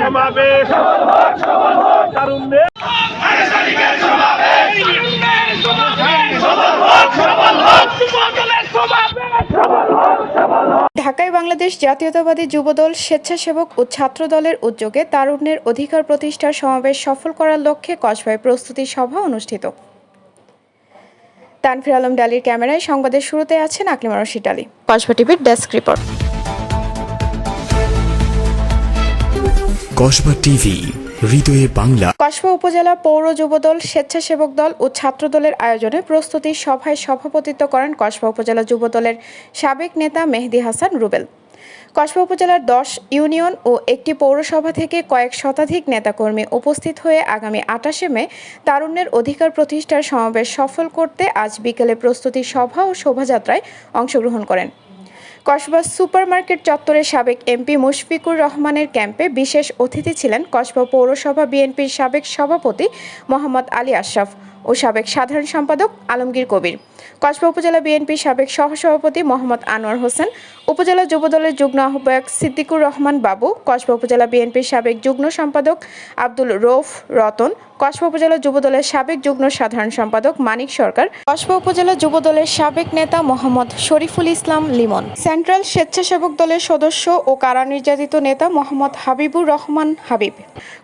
সমাবেশ। তারুণ্যের ঢাকায় বাংলাদেশ জাতীয়তাবাদী যুবদল স্বেচ্ছাসেবক ও ছাত্র দলের উদ্যোগে তারুণ্যের অধিকার প্রতিষ্ঠার সমাবেশ সফল করার লক্ষ্যে কসবায় প্রস্তুতি সভা অনুষ্ঠিত। তানফির আলম ডালির ক্যামেরায় সংবাদের শুরুতে আছেন আকলিমা রশিদ আলী কসবা টিভির ডেস্ক রিপোর্ট। কসবা টিভি, হৃদয়ে বাংলা। কসবা উপজেলা পৌর যুবদল, স্বেচ্ছাসেবক দল ও ছাত্র দলের আয়োজনে প্রস্তুতি সভায় সভাপতিত্ব করেন কসবা উপজেলা যুবদলের সাবেক নেতা মেহেদি হাসান রুবেল। কসবা উপজেলার দশ ইউনিয়ন ও একটি পৌরসভা থেকে কয়েক শতাধিক নেতাকর্মী উপস্থিত হয়ে আগামী আটাশে মে তারুণ্যের অধিকার প্রতিষ্ঠার সমাবেশ সফল করতে আজ বিকেলে প্রস্তুতি সভা ও শোভাযাত্রায় অংশগ্রহণ করেন। কসবা সুপারমার্কেট চত্বরের সাবেক এমপি মুশফিকুর রহমানের ক্যাম্পে বিশেষ অতিথি ছিলেন কসবা পৌরসভা বিএনপির সাবেক সভাপতি মোহাম্মদ আলী আশরাফ ও সাবেক সাধারণ সম্পাদক আলমগীর কবির। কসবা উপজেলা বিএনপির সাবেক সহসভাপতি মোহাম্মদ আনোয়ার হোসেন, উপজেলা যুবদলের যুগ্ম আহ্বায়ক সিদ্দিকুর রহমান বাবু, কসবা উপজেলা বিএনপির সাবেক যুগ্ম সম্পাদক আব্দুল রৌফ রতন কসবা উপজেলা যুবদলের সাবেক যুগ্ম সাধারণ সম্পাদক মানিক সরকার, কসবা উপজেলা যুবদলের সাবেক নেতা মোহাম্মদ শরীফুল ইসলাম লিমন, সেন্ট্রাল স্বেচ্ছাসেবক দলের সদস্য ও কারা নির্যাতিত নেতা মোহাম্মদ হাবিবুর রহমান হাবিব,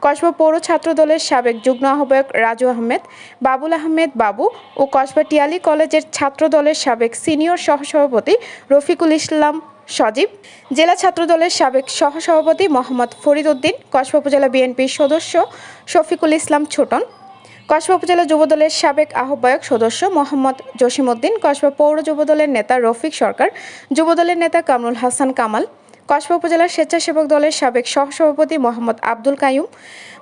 কসবা পৌর ছাত্র দলের সাবেক যুগ্ম আহ্বায়ক রাজু আহমেদ, বাবুল আহমেদ বাবু ও কসবা টিয়ালি কলেজের ছাত্র দলের সাবেক সিনিয়র সহসভাপতি রফিকুল ইসলাম সজীব। জেলা ছাত্রদলের সাবেক সহসভাপতি মোহাম্মদ ফরিদ উদ্দিন, কসবা উপজেলা বিএনপির সদস্য শফিকুল ইসলাম ছোটন, কসবা উপজেলা যুবদলের সাবেক আহ্বায়ক সদস্য মোহাম্মদ জসিম উদ্দিন, কসবা পৌর যুবদলের নেতা রফিক সরকার, যুবদলের নেতা কামরুল হাসান কামাল কসবা উপজেলার স্বেচ্ছাসেবক দলের সাবেক সহসভাপতি মোহাম্মদ আব্দুল কায়ুম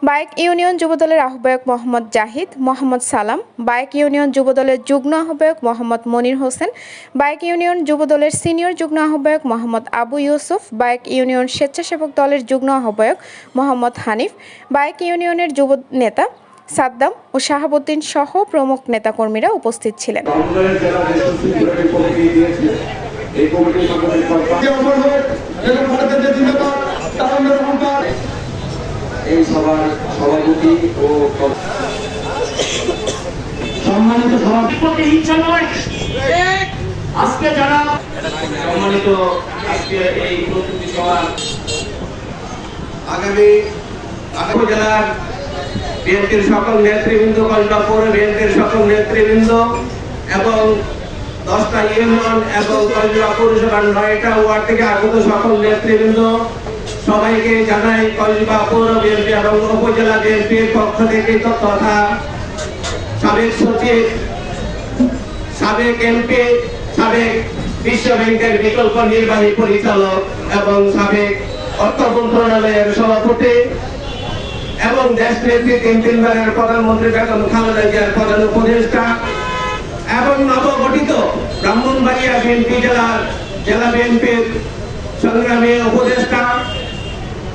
বাইক ইউনিয়ন যুবদলের আহ্বায়ক মোহাম্মদ জাহিদ, মোহাম্মদ সালাম বাইক ইউনিয়ন যুবদলের যুগ্ম আহ্বায়ক মোহাম্মদ মনির হোসেন বাইক ইউনিয়ন যুবদলের সিনিয়র যুগ্ম আহ্বায়ক মোহাম্মদ আবু ইউসুফ বাইক ইউনিয়ন স্বেচ্ছাসেবক দলের যুগ্ম আহ্বায়ক মোহাম্মদ হানিফ বাইক ইউনিয়নের যুব নেতা সাদ্দাম ও শাহাবুদ্দিন সহ প্রমুখ নেতাকর্মীরা উপস্থিত ছিলেন। এই কমিটির এই সভার সভাপতি ও সম্মানিত সভাপতি। ইচ্ছা নয় আজকে যারা সম্মানিত আজকে এই প্রস্তুতি সভার আগামী আগামী জেলার বিএনপির সকল নেতৃবৃন্দ বিএনপির সকল নেতৃবৃন্দ এবং দশটা ইউনিয়ন এবং পৌরসভার নয়টা ওয়ার্ড থেকে আগত সকল নেতৃবৃন্দ, সবাইকে জানাই পৌর বিএনপি এবং উপজেলা বিএনপির পক্ষ থেকে তথা সাবেক সচিব, সাবেক এমপি, সাবেক বিশ্ব ব্যাংকের বিকল্প নির্বাহী পরিচালক এবং সাবেক অর্থ মন্ত্রণালয়ের সভাপতি এবং দেশ নেত্রী তিন তিনবারের প্রধানমন্ত্রী বেগম খালেদা জিয়ার প্রধান উপদেষ্টা। এবং নবগঠিত ব্রাহ্মণবাড়িয়া বিএনপি জেলার জেলা বিএনপির সংগ্রামী উপদেষ্টা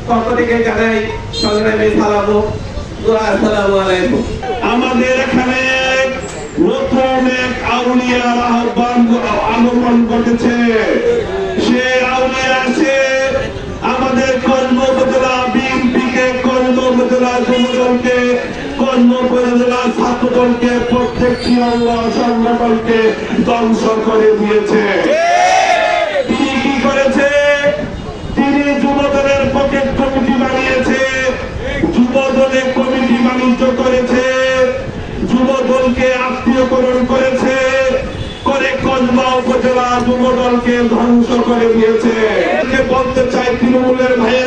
পক্ষ থেকে জানাই সংগ্রামী সালাম আলাইকুম। আমাদের এখানে নতুন এক আউলিয়ার আহ্বান আগমন ঘটেছে। সে আউলিয়া আছে, আমাদের কর্ম উপজেলা বিএনপিকে কর্ম যুবদলকে কর্ম উপজেলা ছাত্রদলকে প্রত্যেকটি অঙ্গ সংগঠনকে ধ্বংস করে দিয়েছে। তিনি কি করেছে? তিনি যুবদলের পকেট কমিটি বানিয়েছে। যুবদলে কমিটি বাণিজ্য করেছে। যুবদলকে আত্মীয়করণ করেছে। করে কসবা উপজেলা যুবদলকে ধ্বংস করে দিয়েছে। বলতে চাই তৃণমূলের ভাইয়েরা